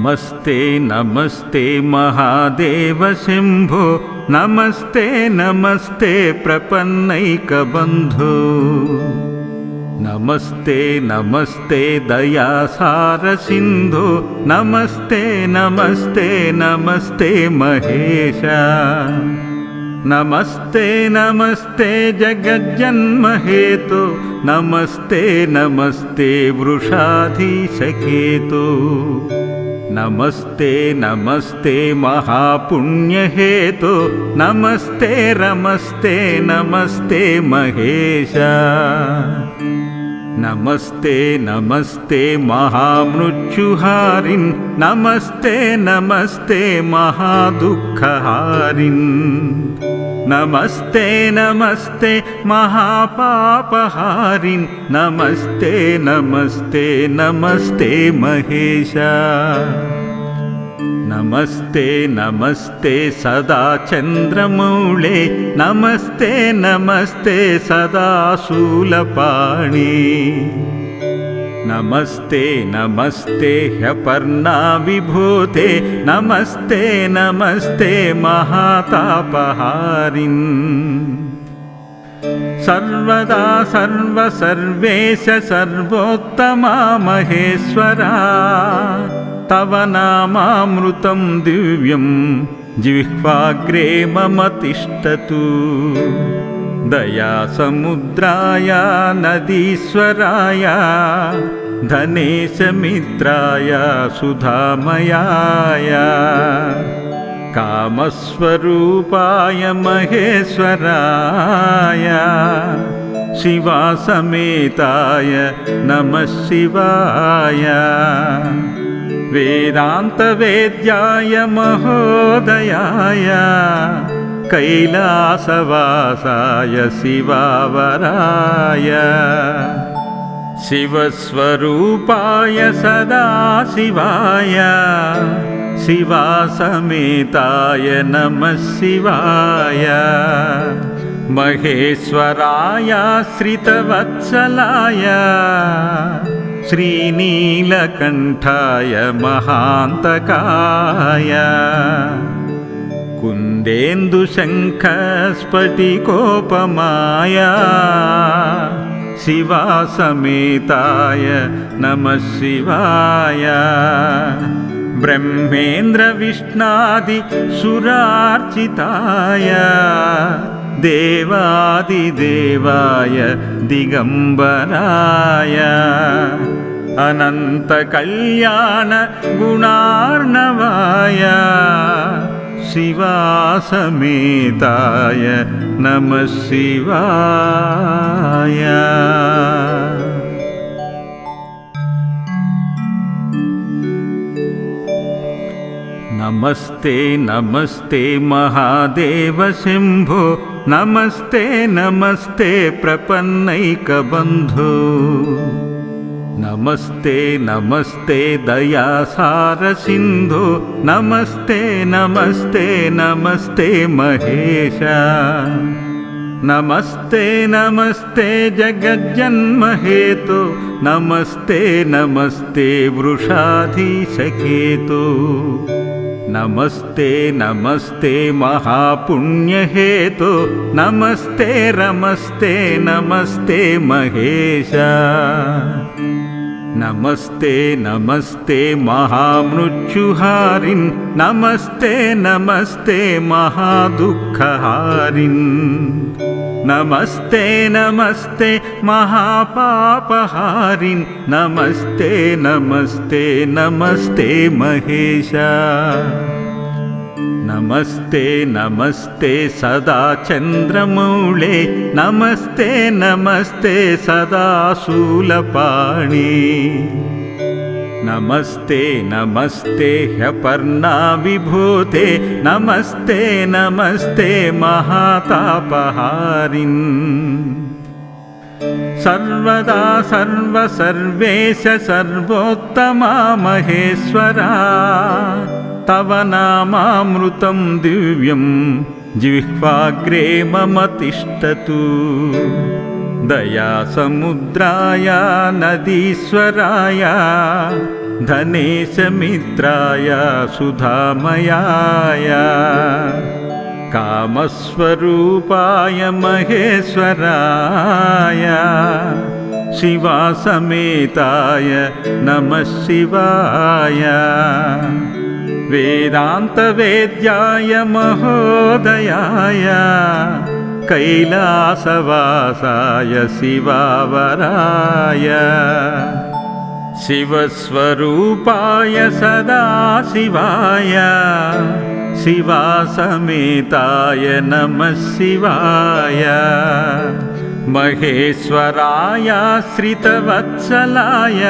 नमस्ते नमस्ते महादेव शम्भो। नमस्ते नमस्ते प्रपन्नैकबन्धो। नमस्ते नमस्ते दयासारसिन्धो नमस्ते नमस्ते नमस्ते महेश। नमस्ते नमस्ते जगज्जन्महेतु। नमस्ते नमस्ते वृषाधीशकेतु नमस्ते नमस्ते महापुण्यहेतु। नमस्ते रमस्ते नमस्ते महेश। नमस्ते नमस्ते महामृत्युहारिन्। नमस्ते नमस्ते महादुःखहारिन् नमस्ते नमस्ते महापापहारिन्। नमस्ते नमस्ते नमस्ते महेश। नमस्ते नमस्ते सदा चन्द्रमौळे नमस्ते नमस्ते सदा शूलपाणि नमस्ते नमस्ते ह्यपर्णा विभूते। नमस्ते नमस्ते महातापहारिन्। सर्वदा सर्वसर्वेश सर्वोत्तमा महेश्वरा। तव नामामृतं दिव्यं जिह्वाग्रे मम तिष्ठतु दयासमुद्राय नदीश्वराय धनेशमित्राय सुधामयाय कामस्वरूपाय महेश्वराय शिवासमेताय नमः शिवाय। वेदान्तवेद्याय महोदयाय कैलासवासाय शिवावराय। शिवस्वरूपाय सदा शिवाय। शिवासमेताय नमः शिवाय। महेश्वराय श्रितवत्सलाय। श्रीनीलकण्ठाय महान्तकाय कुन्देन्दुशङ्खस्फटिकोपमाय शिवासमेताय नमः शिवाय। ब्रह्मेन्द्रविष्णादिसुरार्चिताय देवादिदेवाय दिगम्बराय। अनन्तकल्याणगुणार्णवाय शिवासमेताय नमः शिवाय। नमस्ते नमस्ते महादेव शम्भो नमस्ते नमस्ते प्रपन्नैकबन्धो नमस्ते नमस्ते दयासारसिन्धो नमस्ते नमस्ते नमस्ते महेश। नमस्ते नमस्ते जगज्जन्महेतु। नमस्ते नमस्ते वृषाधीशकेतु। नमस्ते नमस्ते महापुण्यहेतु। नमस्ते रमस्ते नमस्ते महेश नमस्ते नमस्ते महामृत्युहारिन्। नमस्ते नमस्ते महादुःखहारिन्। नमस्ते नमस्ते महापापहारिन्। नमस्ते नमस्ते नमस्ते महेश नमस्ते नमस्ते सदा चन्द्रमौळे। नमस्ते नमस्ते सदा शूलपाणि। नमस्ते नमस्ते ह्यपर्णा विभूते। नमस्ते नमस्ते महातापहारिन्। सर्वदा सर्वसर्वेश सर्वोत्तमा महेश्वरा तव नामामृतं दिव्यं जिह्वाग्रे मम तिष्ठतु। दयासमुद्राय नदीश्वराय धनेशमित्राय सुधामयाय। कामस्वरूपाय महेश्वराय। शिवासमेताय नमः शिवाय वेदान्तवेद्याय महोदयाय कैलासवासाय शिवावराय। शिवस्वरूपाय सदा शिवाय शिवासमेताय नमः शिवाय। महेश्वरायाश्रितवत्सलाय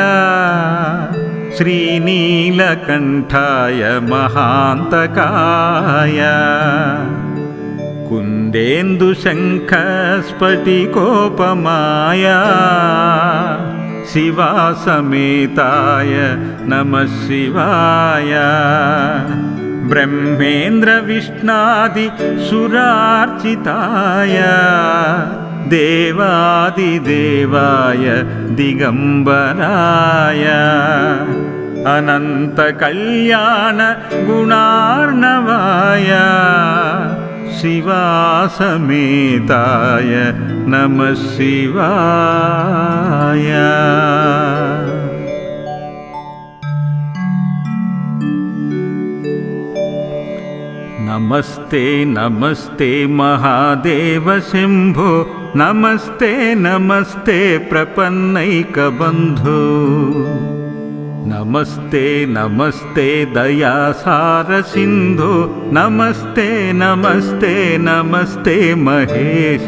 श्रीनीलकण्ठाय महान्तकाय कुन्देन्दुशङ्खस्फटिकोपमाय शिवासमेताय नमः शिवाय ब्रह्मेन्द्रविष्णादिसुरार्चिताय देवादिदेवाय दिगम्बराय अनन्तकल्याणगुणार्णवाय शिवासमेताय नमः शिवाय। नमस्ते नमस्ते महादेव शम्भो नमस्ते नमस्ते प्रपन्नैकबन्धो नमस्ते नमस्ते दयासारसिन्धो नमस्ते नमस्ते नमस्ते महेश।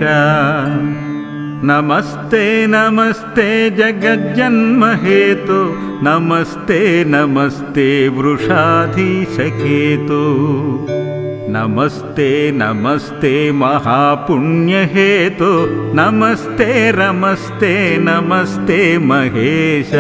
नमस्ते नमस्ते जगज्जन्महेतो। नमस्ते नमस्ते वृषाधीशकेतो। नमस्ते नमस्ते महापुण्यहेतो। नमस्ते रमस्ते नमस्ते महेश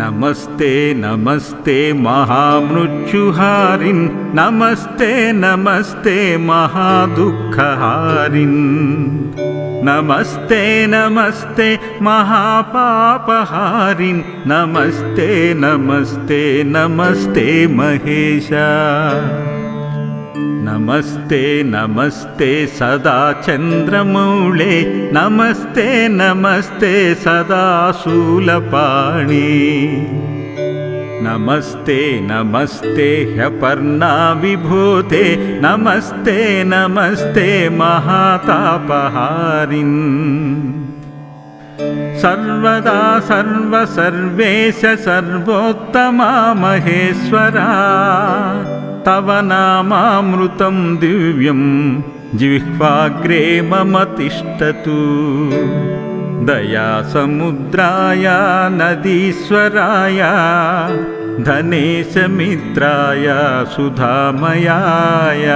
नमस्ते नमस्ते महामृत्युहारिन्। नमस्ते नमस्ते महादुःखहारिन्। नमस्ते नमस्ते महापापहारिन्। नमस्ते नमस्ते नमस्ते महेश नमस्ते नमस्ते सदा चन्द्रमौळे नमस्ते नमस्ते सदा शूलपाणि नमस्ते नमस्ते ह्यपर्णा विभूते नमस्ते नमस्ते महातापहारिन्। सर्वदा सर्वसर्वेश सर्वोत्तमा महेश्वरा तव नामामृतं दिव्यं जिह्वाग्रे मम तिष्ठतु। दयासमुद्राय नदीश्वराय धनेशमित्राय सुधामयाय।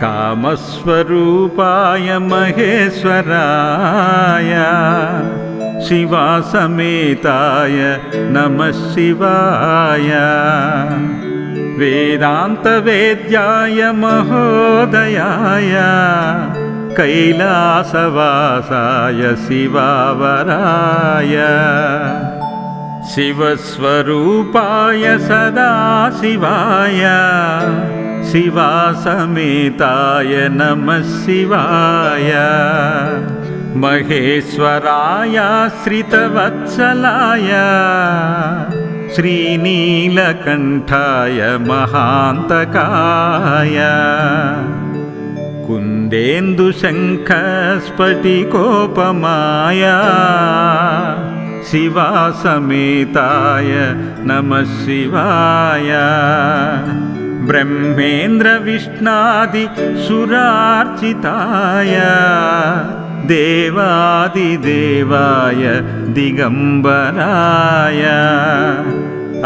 कामस्वरूपाय महेश्वराय। शिवासमेताय नमः शिवाय वेदान्तवेद्याय महोदयाय कैलासवासाय शिवावराय शिवस्वरूपाय सदा शिवाय शिवासमेताय नमः शिवाय महेश्वरायाश्रितवत्सलाय श्रीनीलकण्ठाय महान्तकाय कुन्देन्दुशङ्खस्फटिकोपमाय शिवासमेताय नमः शिवाय ब्रह्मेन्द्रविष्णादिसुरार्चिताय देवादिदेवाय दिगम्बराय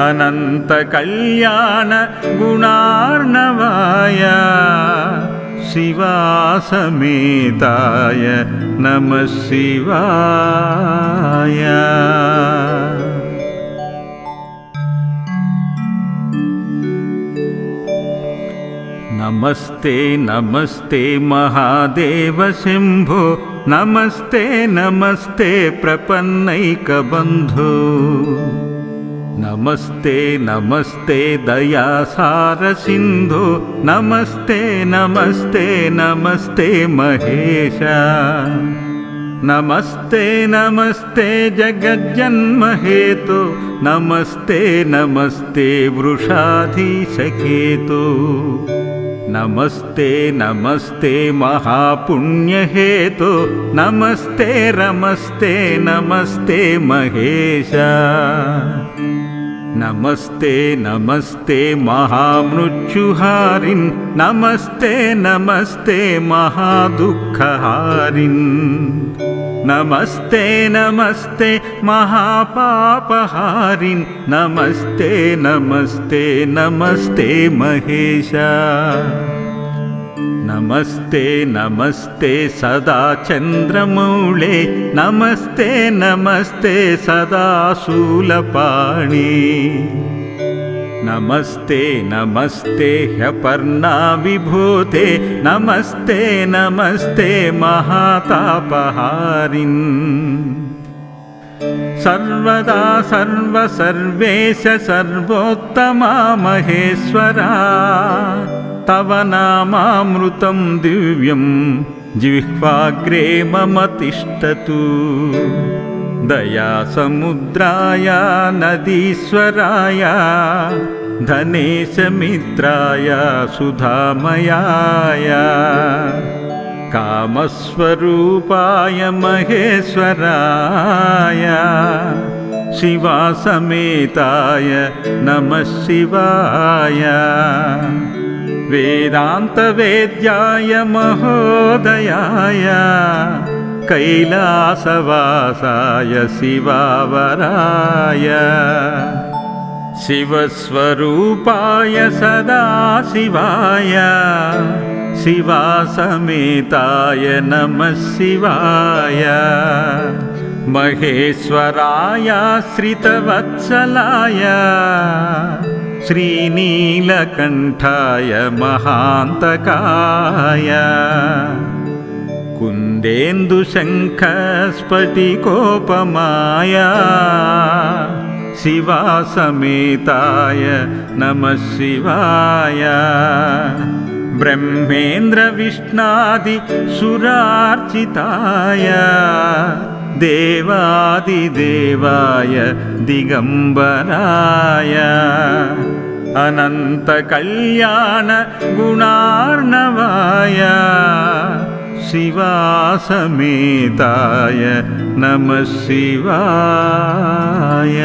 अनन्तकल्याणगुणार्णवाय शिवासमेताय नमः शिवाय। नमस्ते नमस्ते महादेव शम्भो नमस्ते नमस्ते प्रपन्नैकबन्धो। नमस्ते नमस्ते दयासारसिन्धो। नमस्ते नमस्ते नमस्ते महेश। नमस्ते नमस्ते जगज्जन्महेतु। नमस्ते नमस्ते वृषाधीशकेतु नमस्ते नमस्ते महापुण्यहेतु। नमस्ते रमस्ते नमस्ते महेश। नमस्ते नमस्ते महामृत्युहारिन्। नमस्ते नमस्ते महादुःखहारिन् नमस्ते नमस्ते महापापहारिन्। नमस्ते नमस्ते नमस्ते महेश। नमस्ते नमस्ते सदा चन्द्रमौळे। नमस्ते नमस्ते सदा शूलपाणि नमस्ते नमस्ते ह्यपर्णा विभूते। नमस्ते नमस्ते महातापहारिन्। सर्वदा सर्वसर्वेश सर्वोत्तमा महेश्वरा। तव नामामृतं दिव्यं जिह्वाग्रे मम तिष्ठतु दयासमुद्राय नदीश्वराय धनेशमित्राय सुधामयाय कामस्वरूपाय महेश्वराय शिवासमेताय नमः शिवाय। वेदान्तवेद्याय महोदयाय कैलासवासाय शिवावराय। शिवस्वरूपाय सदा शिवाय शिवासमेताय नमः शिवाय। महेश्वराय श्रितवत्सलाय। श्रीनीलकण्ठाय महान्तकाय कुन्देन्दुशङ्खस्फटिकोपमाय शिवासमेताय नमः शिवाय। ब्रह्मेन्द्रविष्णादिसुरार्चिताय देवादिदेवाय दिगम्बराय। अनन्तकल्याणगुणार्णवाय शिवासमेताय नमः शिवाय।